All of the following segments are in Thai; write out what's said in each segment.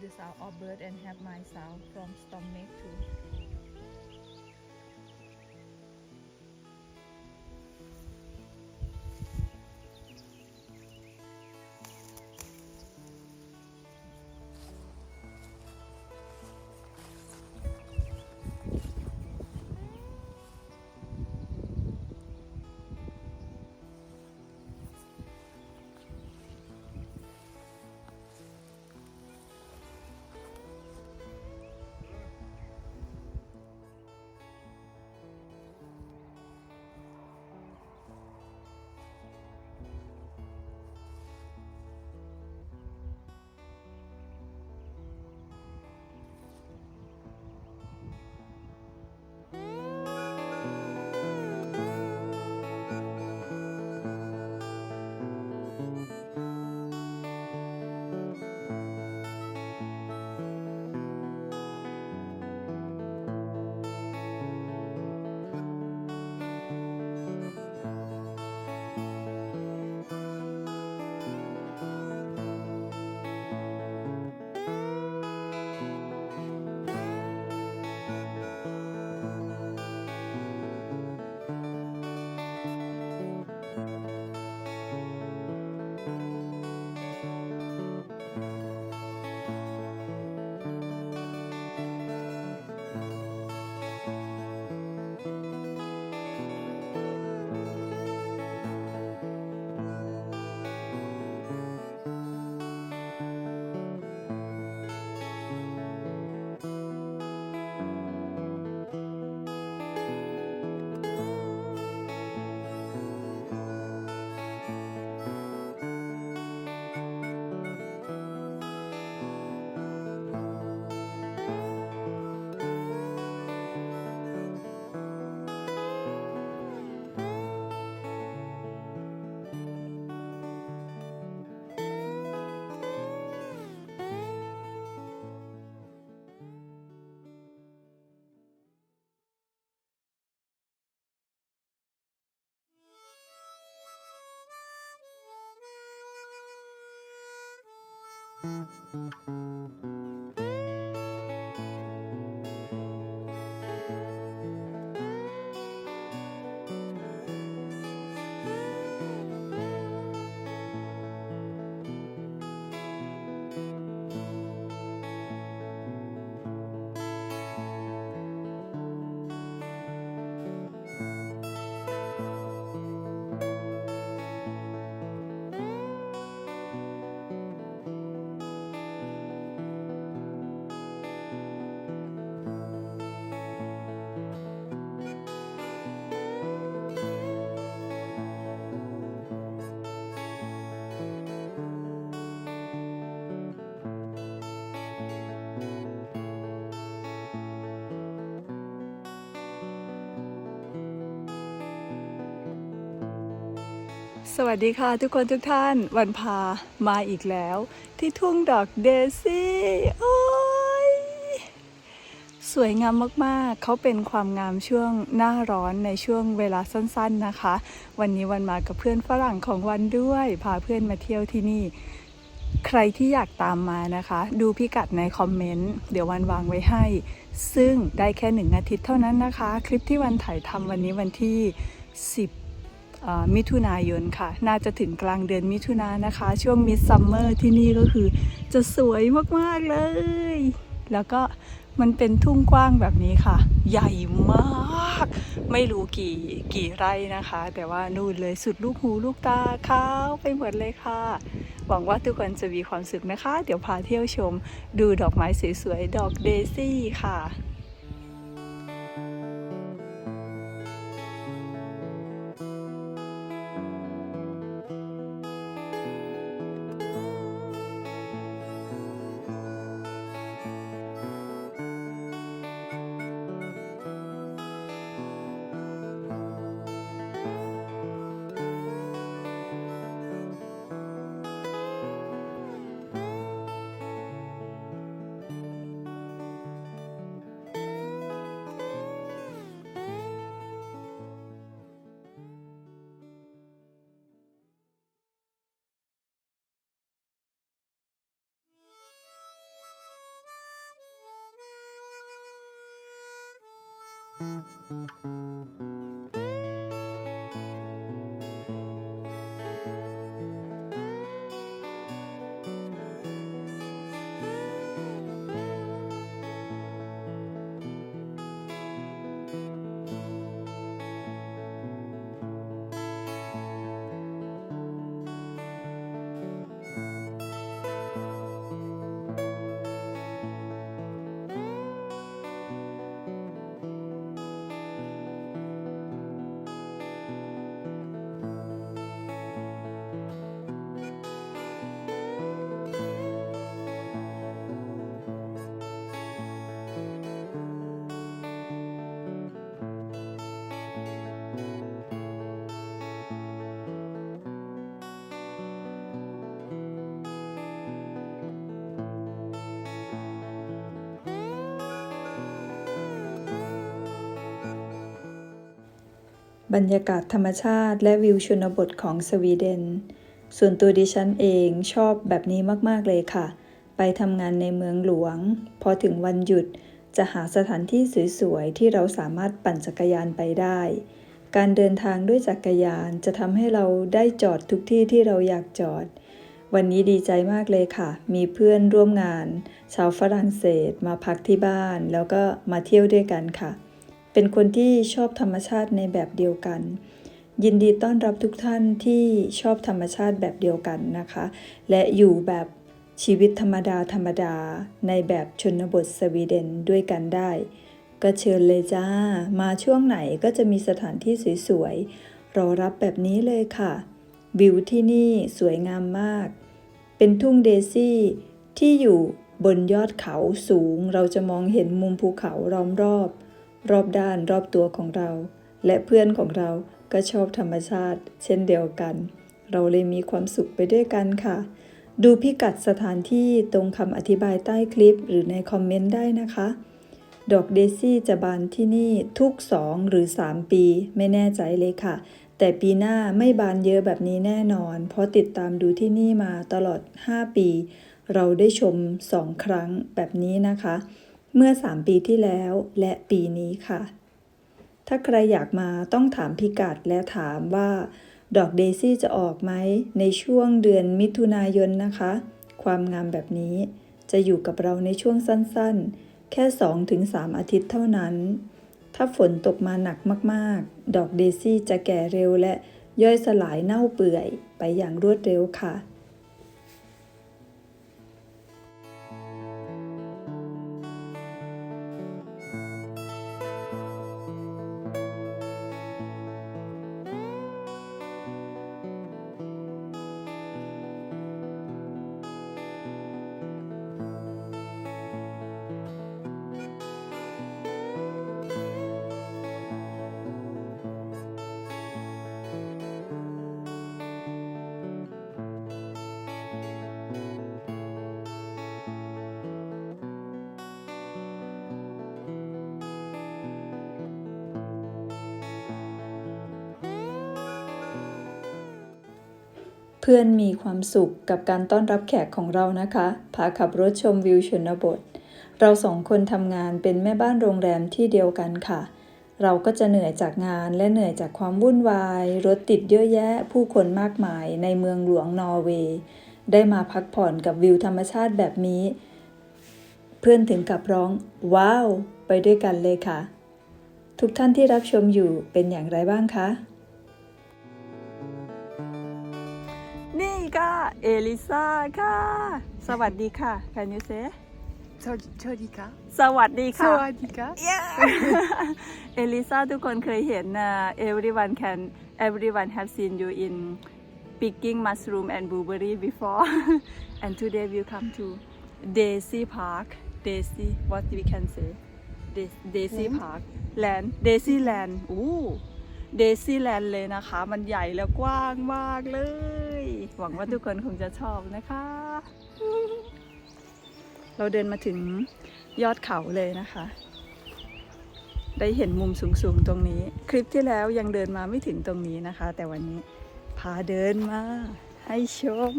this out of and have myself from stomach to สวัสดีค่ะทุกคนทุกท่านวันพามาอีกแล้ว ที่ทุ่งดอกเดซี่โอ้ยสวยงามมากๆ เขาเป็นความงามช่วงหน้าร้อนในช่วงเวลาสั้นๆนะคะ วันนี้วันมากับเพื่อนฝรั่งของวันด้วย พาเพื่อนมาเที่ยวที่นี่ ใครที่อยากตามมานะคะ ดูพิกัดในคอมเมนต์เดี๋ยววันวางไว้ให้ ซึ่งได้แค่หนึ่งอาทิตย์เท่านั้นนะคะ คลิปที่วันถ่ายทำวันนี้วันที่ 10 มิถุนายนค่ะ น่าจะถึงกลางเดือนมิถุนายนนะคะ ช่วงมิดซัมเมอร์ที่นี่ก็คือจะสวยมาก ๆ เลย แล้วก็มันเป็นทุ่งกว้างแบบนี้ค่ะ ใหญ่มาก ไม่รู้กี่กี่ไร่นะคะ แต่ว่านู่นเลยสุดลูกหูลูกตาขาวไปหมดเลยค่ะ หวังว่าทุกคนจะมีความสุขนะคะ เดี๋ยวพาเที่ยวชม ดูดอกไม้สวยๆ ดอกเดซี่ค่ะ うん。 บรรยากาศธรรมชาติและวิวชนบทของสวีเดน ส่วนตัวดิฉันเองชอบแบบนี้มาก ๆ เลยค่ะ ไปทำงานในเมืองหลวง พอถึงวันหยุดจะหาสถานที่สวย ๆ ที่เราสามารถปั่นจักรยานไปได้ การเดินทางด้วยจักรยานจะทำให้เราได้จอดทุกที่ที่เราอยากจอด วันนี้ดีใจมากเลยค่ะ มีเพื่อนร่วมงาน ชาวฝรั่งเศสมาพักที่บ้าน แล้วก็มาเที่ยวด้วยกันค่ะ เป็นคนที่ชอบธรรมชาติในแบบเดียวกัน ยินดีต้อนรับทุกท่านที่ชอบธรรมชาติแบบเดียวกันนะคะ และอยู่แบบชีวิตธรรมดาธรรมดาในแบบชนบทสวีเดนด้วยกันได้ ก็เชิญเลยจ้า มาช่วงไหนก็จะมีสถานที่สวยๆรอรับแบบนี้เลยค่ะ วิวที่นี่สวยงามมาก เป็นทุ่งเดซี่ที่อยู่บนยอดเขาสูงเราจะมองเห็นมุมภูเขาล้อมรอบรอบ รอบด้านรอบตัวของเรา และเพื่อนของเราก็ชอบธรรมชาติ เช่นเดียวกัน เราเลยมีความสุขไปด้วยกันค่ะ ดูพิกัดสถานที่ตรงคำอธิบายใต้คลิปหรือในคอมเมนต์ได้นะคะ ดอกเดซี่จะบานที่นี่ทุก 2 หรือ 3 ปีไม่แน่ใจเลยค่ะ แต่ปีหน้าไม่บานเยอะแบบนี้แน่นอน เพราะติดตามดูที่นี่มาตลอด 5 ปี เราได้ชม 2 ครั้งแบบนี้นะคะ เมื่อ 3 ปีที่แล้วและปีนี้ค่ะ ถ้าใครอยากมาต้องถามพิกัดและถามว่า ดอกเดซี่จะออกไหมในช่วงเดือนมิถุนายนนะคะ ความงามแบบนี้จะอยู่กับเราในช่วงสั้นๆ แค่ 2-3 อาทิตย์เท่านั้น ถ้าฝนตกมาหนักมากๆ ดอกเดซี่จะแก่เร็วและย่อยสลายเน่าเปื่อยไปอย่างรวดเร็วค่ะ พื่อนมีความสุขกับการต้อนรับแขกของเรานะคะ พาขับรถชมวิวชนบท เราสองคนทำงานเป็นแม่บ้านโรงแรมที่เดียวกันค่ะ เราก็จะเหนื่อยจากงานและเหนื่อยจากความวุ่นวาย รถติดเยอะแยะ ผู้คนมากมายในเมืองหลวงนอร์เวย์ ได้มาพักผ่อนกับวิวธรรมชาติแบบนี้ เพื่อนถึงกับร้อง ว้าว ไปด้วยกันเลยค่ะ ทุกท่านที่รับชมอยู่เป็นอย่างไรบ้างคะ ก็เอลิซาค่ะ สวัสดีค่ะ Can you say สวัสดีสวัสดีค่ะสวัสดีสค่ะวัสดีค่ะ เอลิซาทุกคนเคยเห็นนะ everyone can everyone have seen you in picking mushroom and blueberry before and today we come to Daisy Park Daisy what we can say Dais- Daisy Park land Daisy land อู้เดซี่แลนด์เลยนะคะ มันใหญ่แล้วกว้างมากเลย หวังว่าทุกคนคงจะชอบนะคะ เราเดินมาถึงยอดเขาเลยนะคะ ได้เห็นมุมสูงๆตรงนี้ คลิปที่แล้วยังเดินมาไม่ถึงตรงนี้นะคะ แต่วันนี้พาเดินมาให้ชม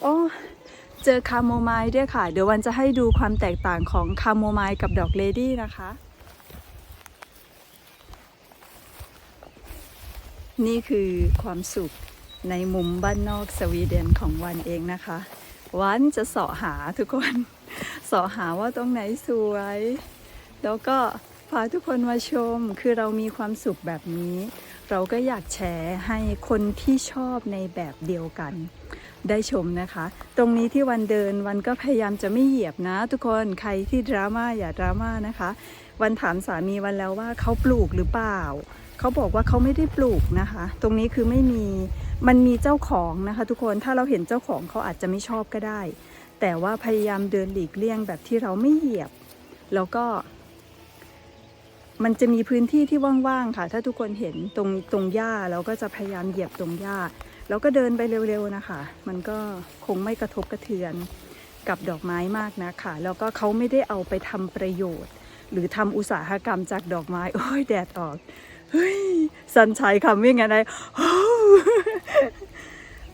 โอ้เจอคาโมไมล์ด้วยค่ะ เดี๋ยววันจะให้ดูความแตกต่างของคาโมไมล์กับดอกเลดี้นะคะ นี่คือความสุขในมุมบ้านนอกสวีเดนของวันเองนะคะ วันจะเสาะหาทุกคนเสาะหาว่าตรงไหนสวย แล้วก็พาทุกคนมาชมคือเรามีความสุขแบบนี้ เราก็อยากแชร์ให้คนที่ชอบในแบบเดียวกัน ได้ชมนะคะ ตรงนี้ที่วันเดินวันก็พยายามจะไม่เหยียบนะ ทุกคนใครที่ดราม่าอย่าดราม่านะคะ วันถามสามีวันแล้วว่าเขาปลูกหรือเปล่า เขาบอกว่าเขาไม่ได้ปลูกนะคะ ตรงนี้คือไม่มีมันมีเจ้าของนะคะ ทุกคนถ้าเราเห็นเจ้าของเขาอาจจะไม่ชอบก็ได้ แต่ว่าพยายามเดินหลีกเลี่ยงแบบที่เราไม่เหยียบ แล้วก็ มันจะมีพื้นที่ที่ว่างๆค่ะ ถ้าทุกคนเห็นตรงตรงหญ้าเราก็จะพยายามเหยียบตรงหญ้าแล้วก็เดินไปเร็วๆนะคะ มันก็คงไม่กระทบกระเทือนกับดอกไม้มากนะค่ะ แล้วก็เขาไม่ได้เอาไปทำประโยชน์ หรือทำอุตสาหกรรมจากดอกไม้ โอ้ยแดดออก เฮ้ยสันชัยคำวิ่งอะไร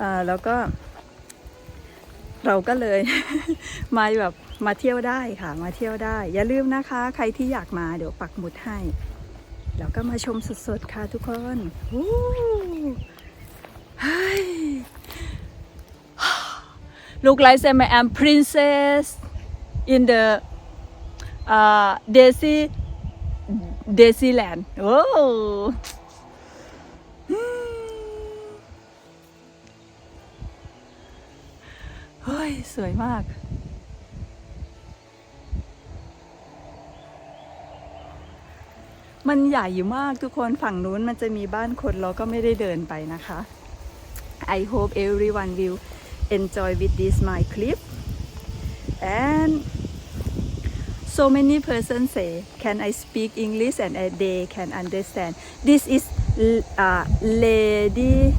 อ่าแล้วก็ เราก็เลย มาแบบมาเที่ยวได้ค่ะ มาเที่ยวได้ อย่าลืมนะคะ ใครที่อยากมาเดี๋ยวปักหมุดให้ แล้วก็มาชมสดๆค่ะทุกคนอู้ฮ้ย Look like I'm a princess in the uh, Daisy Daisyland โอ้เฮ้ย สวยมาก มันใหญ่อยู่มากทุกคนฝั่งนู้นมันจะมีบ้านคนเราก็ไม่ได้เดินไปนะคะ I hope everyone will enjoy with this my clip and so many persons say can I speak English? And uh, they can understand. This is uh, lady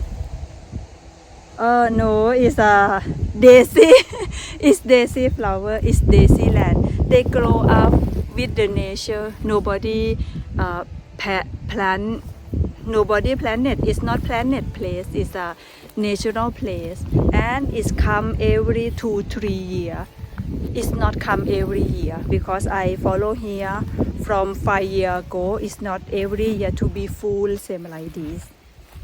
uh, no it's a daisy. It's daisy flower. It's daisy land they grow up with the nature. Nobody uh, plant nobody planet. It's not planet place. It's a natural place. And it's come every two three year it's not come every year because I follow here from five year ago it's not every year to be full same like this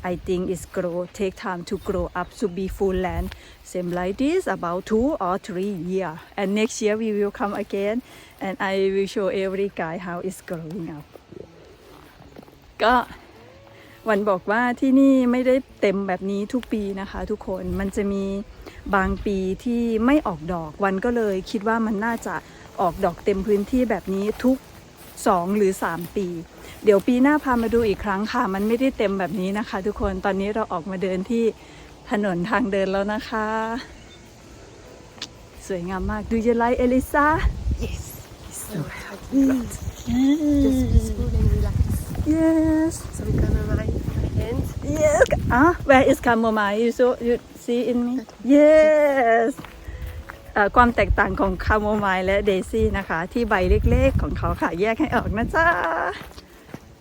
I think it's grow take time to grow up to be full land same like this about two or three year and next year we will come again and I will show every guy how it's growing up ก็วันบอกว่าที่นี่ไม่ได้เต็มแบบนี้ทุกปีนะคะ ทุกคนมันจะมี บางปีที่ไม่ออกดอกวันก็เลยคิดว่ามันน่าจะออกดอกเต็มพื้นที่แบบนี้ทุก 2 หรือ 3 ปี เดี๋ยวปีหน้าพามาดูอีกครั้งค่ะ มันไม่ได้เต็มแบบนี้นะคะ ทุกคนตอนนี้เราออกมาเดินที่ถนนทางเดินแล้วนะคะ สวยงามมาก Do you like Elisa Yes. so Just peaceful and relax. yes Some chamomile in my hand. Yes. Ah, where is chamomile? You so you see in me? Yes. เอ่อความแตกต่างของคาโมไมล์และเดซี่นะคะ ที่ใบเล็กๆของเขาค่ะ แยกให้ออกนะจ๊ะ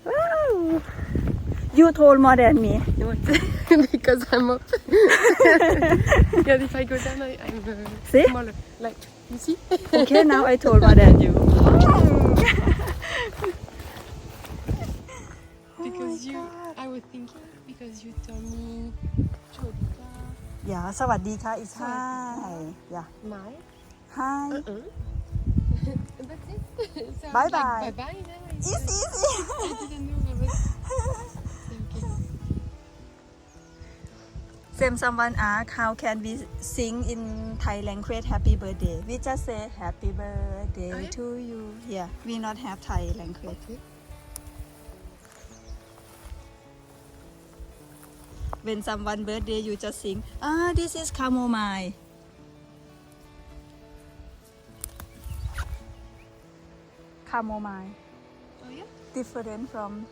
ว้าว You told more than me because I'm up. yeah, if I go down, I, I'm uh, See? smaller. Like, you see? Okay now I told more than you because you, I was thinking, because you told me, Jodika, อย่าสวัสดีค่ะ is hi อย่า my. hi Uh-uh. That's it. so I was Bye like, bye. Bye bye. Now I, easy easy I didn't know there was. Okay. Same someone ask how can we sing in Thai language happy birthday we just say happy birthday Oh, yeah? to you yeah we not have Thai language Okay. When someone birthday you just sing ah this is chamomile. Chamomile. Oh yeah. different from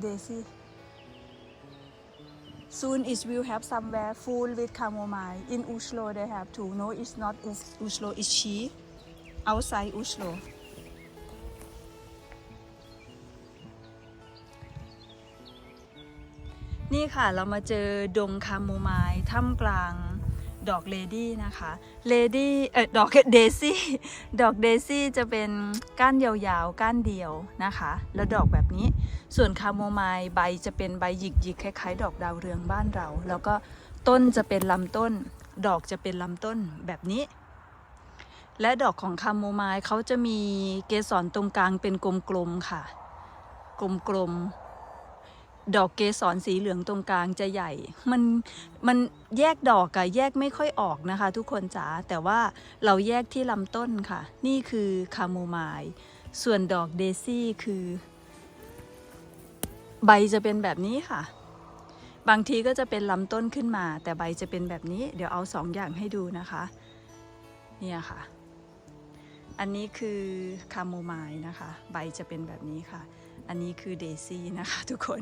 daisy soon it will have somewhere full with chamomile. In Oslo they have too. No it's not Us- Oslo it's she. Outside Oslo นี่ค่ะเรามาเจอดงคาโมไมล์ท่ามกลางดอกเลดี้นะคะเลดี้เออดอกเดซี่ดอกเดซี่จะเป็นก้านยาวๆ ก้านเดียวนะคะ แล้วดอกแบบนี้ ส่วนคาโมไมล์ใบจะเป็นใบหยิกๆคล้ายๆ ดอกดาวเรืองบ้านเรา แล้วก็ต้นจะเป็นลำต้น ดอกจะเป็นลำต้นแบบนี้ และดอกของคาโมไมล์เขาจะมีเกสรตรงกลางเป็นกลมๆค่ะ กลมๆ ดอกเกสรสีเหลืองตรงกลางจะใหญ่ มันมันแยกดอกอะแยกไม่ค่อยออกนะคะ ทุกคนจ๋าแต่ว่าเราแยกที่ลำต้นค่ะ นี่คือคาโมไมล์ส่วนดอกเดซี่คือ ใบจะเป็นแบบนี้ค่ะ บางทีก็จะเป็นลำต้นขึ้นมา แต่ใบจะเป็นแบบนี้ เดี๋ยวเอาสองอย่างให้ดูนะคะ เนี่ยค่ะ อันนี้คือคาโมไมล์นะคะ ใบจะเป็นแบบนี้ค่ะ อันนี้คือเดซี่นะคะทุกคน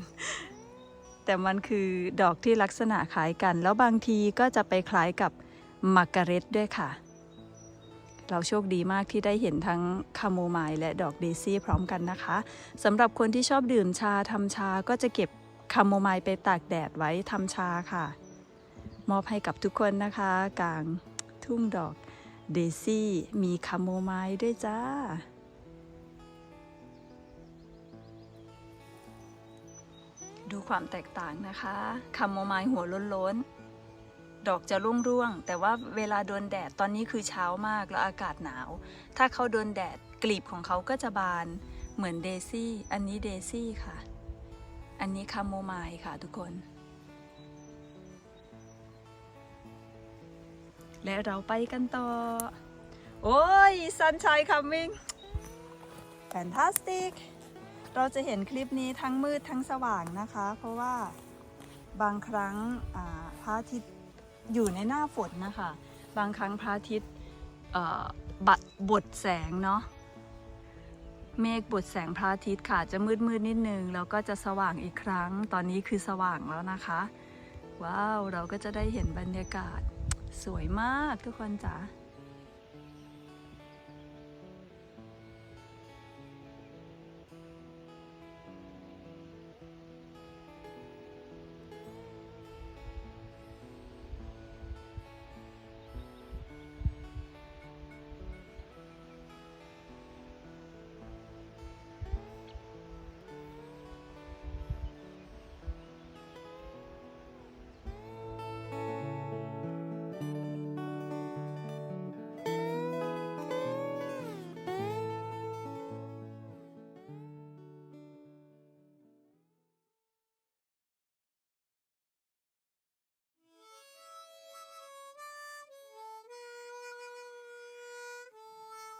แต่มันคือดอกที่ลักษณะคล้ายกัน แล้วบางทีก็จะไปคล้ายกับมาการเร็ตด้วยค่ะ เราโชคดีมากที่ได้เห็นทั้งคาโมไมล์และดอกเดซี่พร้อมกันนะคะสำหรับคนที่ชอบดื่มชาทำชาก็จะเก็บคาโมไมล์ไปตากแดดไว้ทำชาค่ะ มอบให้กับทุกคนนะคะ กลางทุ่งดอกเดซี่มีคาโมไมล์ด้วยจ้า ดูความแตกต่างนะคะคาโมไมล์หัวล้นๆ ดอกจะร่วงๆ แต่ว่าเวลาโดนแดดตอนนี้คือเช้ามากแล้วอากาศหนาว ถ้าเขาโดนแดดกลีบของเขาก็จะบานเหมือนเดซี่ อันนี้เดซี่ค่ะ อันนี้คาโมไมล์ค่ะทุกคน และเราไปกันต่อ โอ้ย sunshine coming fantastic เราจะเห็นคลิปนี้ทั้งมืดทั้งสว่างนะคะ เพราะว่าบางครั้งพระอาทิตย์อยู่ในหน้าฝนนะคะ บางครั้งพระอาทิตย์เอ่อบดบดแสงเนาะเมฆบดแสงพระอาทิตย์ค่ะจะมืดมืดๆนิดนึงแล้วก็จะสว่างอีกครั้ง ตอนนี้คือสว่างแล้วนะคะ ว้าว เราก็จะได้เห็นบรรยากาศสวยมากทุกคนจ๋า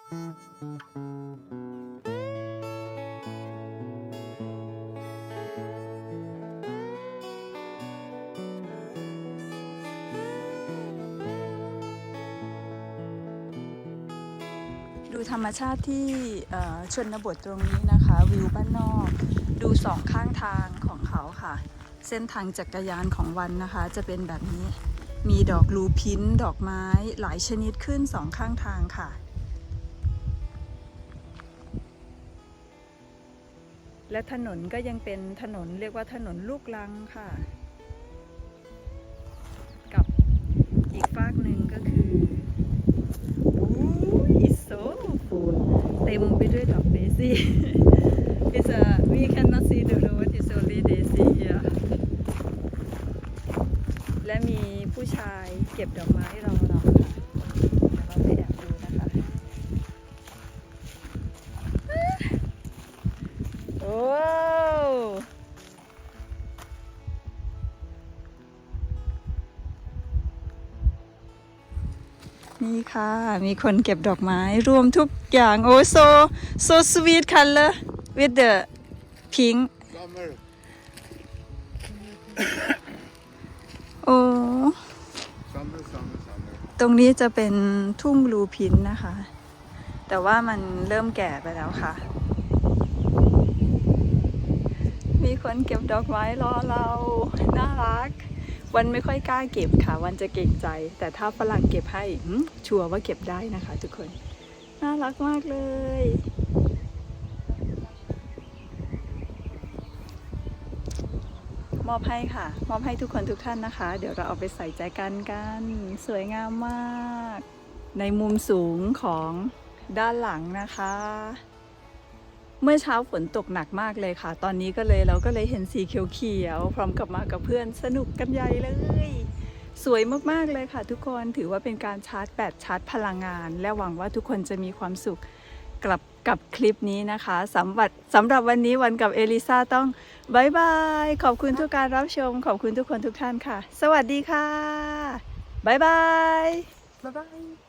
ดูธรรมชาติที่ชนบทตรงนี้นะคะ วิวบ้านนอก ดูสองข้างทางของเขาค่ะ เส้นทางจักรยานของวันนะคะ จะเป็นแบบนี้มีดอกลูพินดอกไม้หลายชนิดขึ้นสองข้างทางค่ะ และถนนก็ยังเป็นถนนเรียกว่าถนนลูกลังค่ะ กับอีกฝากหนึ่งก็คืออู้ย so full เต็มไปด้วยดอกเดซี่ It's a we cannot see the road it's only daisy here และมีผู้ชายเก็บดอก นี่ค่ะ มีคนเก็บดอกไม้ รวมทุกอย่างโอ้ so so sweet color with the pink โอ้ตรงนี้จะเป็นทุ่งลูพินนะคะ แต่ว่ามันเริ่มแก่ไปแล้วค่ะ มีคนเก็บดอกไม้รอเรา น่ารัก วันไม่ค่อยกล้าเก็บค่ะ วันจะเก่งใจ แต่ถ้าฝรั่งเก็บให้ชัวร์ว่าเก็บได้นะคะ ทุกคน น่ารักมากเลย มอบให้ค่ะ มอบให้ทุกคนทุกท่านนะคะ เดี๋ยวเราเอาไปใส่ใจกันกัน สวยงามมาก ในมุมสูงของด้านหลังนะคะ เมื่อเช้าฝนตกหนักมากเลยค่ะ ตอนนี้ก็เลยเราก็เลยเห็นสีเขียวๆพร้อมกับมากับเพื่อนสนุกกันใหญ่เลย สวยมากๆเลยค่ะ ทุกคนถือว่าเป็นการชาร์จแบตชาร์จพลังงาน และหวังว่าทุกคนจะมีความสุขกลับกับคลิปนี้นะคะสำหรับสำหรับวันนี้วันกับเอลิซาต้องบายบาย ขอบคุณทุกการรับชม ขอบคุณทุกคนทุกท่านค่ะ สวัสดีค่ะบายบาย Bye bye.